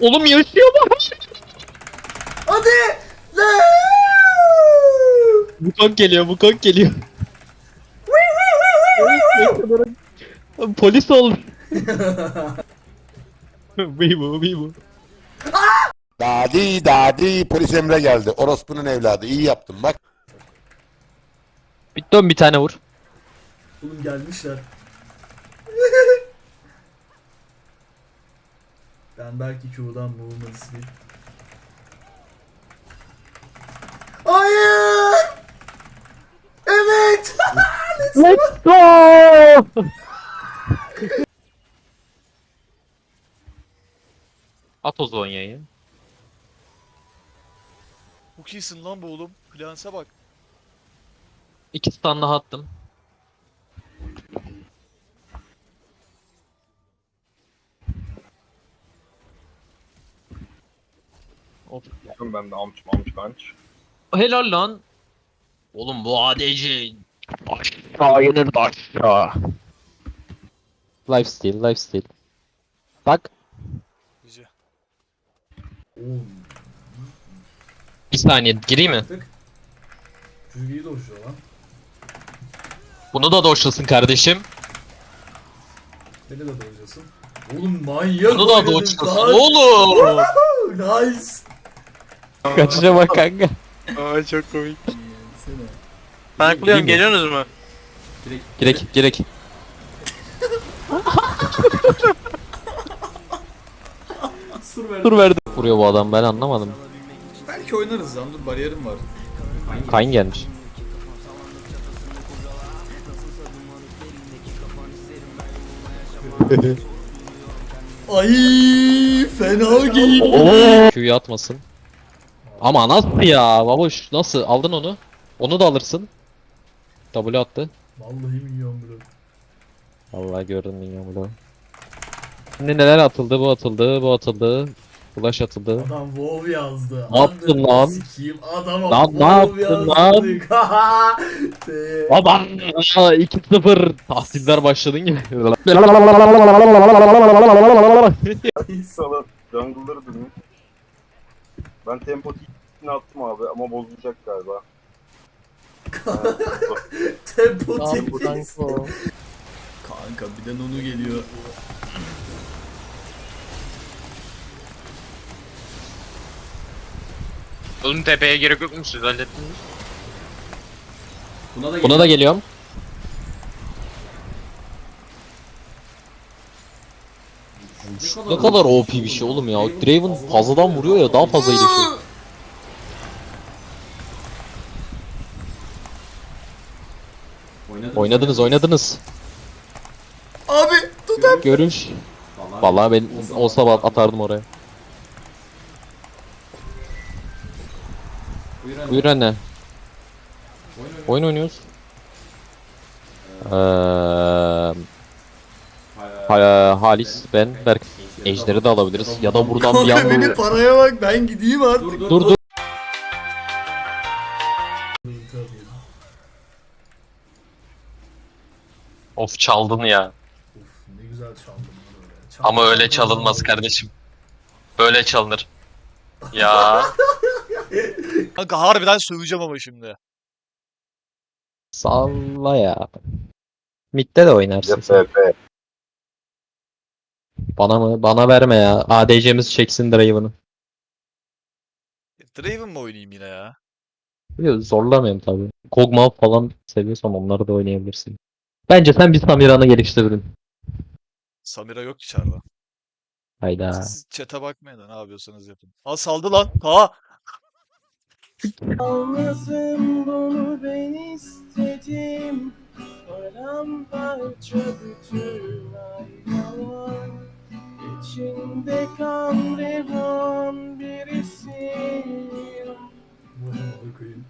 Oğlum yaşıyor mu? Hadi! Bu kok geliyor bu kok geliyor. Polis ol. Bibu bibu. Dadi dadi polis Emre geldi. Orospu'nun evladı. İyi yaptın bak. Bir dön bir tane vur. Oğlum gelmişler. Ben belki Q'dan movement speed. Hayır! Evet! Let's go! At o Zonya'yı. Çok iyisin lan bu oğlum. Plans'e bak. İki stun daha attım. Of. Ben de amç amç kanç. Helal lan. Oğlum bu ADC aşağı yenir de aşağı. Lifesteal, lifesteal. Bak Güzel. Oğlum bir saniye gireyim mi? çocuk iyi doşuyor lan. Bunu da doşlasın kardeşim. Beni de doşlasın. Oğlum manyak Bunu da oynadın doşlasın. lan. Oğlum. Nice. Kaçışa bak kanka. Aa çok komik. Seni. Tanklıyorum, geliyorsunuz mu? Girek, girek. Sur ver. Dur verdim. Vuruyor bu adam ben anlamadım. Belki oynarız lan dur bariyerim var. Kayn gelmiş. Ay fena geyik. Q'yu atmasın. Ama nasıl ya? Babuş nasıl? Aldın onu. Onu da alırsın. W attı. Vallahi milyon bro. Vallahi gördüm minyon bunu. Şimdi neler atıldı? Bu atıldı, bu atıldı. Flash atıldı. Adam WoW yazdı. Ne yaptın lan? Sikeyim adama Lan ne WoW yaptın yazdık. Haha. Te- Baba 2-0 tahsiller başladın gibi. Sana jungle'ları dönün. Ben tempo t***ini attım abi ama bozulacak galiba. Tempo tepkisi. Kanka bir de Nunu geliyor. Oğlum tepeye gerek yokmuş siz hallettiniz. Buna da geliyorum. Ne kadar OP bir şey oğlum ya. Draven fazladan vuruyor ya daha fazla iyileşiyor. Oynadınız oynadınız. Abi tut abi. Görüş. Vallahi ben olsa atardım oraya. Buyur anne. Oyun oynuyoruz. Ha- Halis, ben, Berk. Ejderi de alabiliriz. Ya da buradan bir Kanka anda... paraya bak ben gideyim artık. Dur dur. Of çaldın ya. Of ne güzel çaldım bunu öyle. Çaldım, Ama öyle çalınmaz kardeşim. Böyle çalınır. Ya Kanka harbiden söveceğim ama şimdi. Salla ya. Mid'de de oynarsın. sen. YPP. Bana mı? Bana verme ya. ADC'miz çeksin Draven'ı. Draven mı oynayayım yine ya? Yok, Zorlamayayım tabii. Kog'Maw falan seviyorsan onları da oynayabilirsin. Bence sen bir Samira'na geliştirdin. Samira yok içeride. Hayda. Siz çete bakmayın da ne yapıyorsanız yapın. Aa saldı lan. Ha. Yalnızım bunu ben istedim Paramparça bütün aynalar İçinde kan revan birisi Vay koyayım.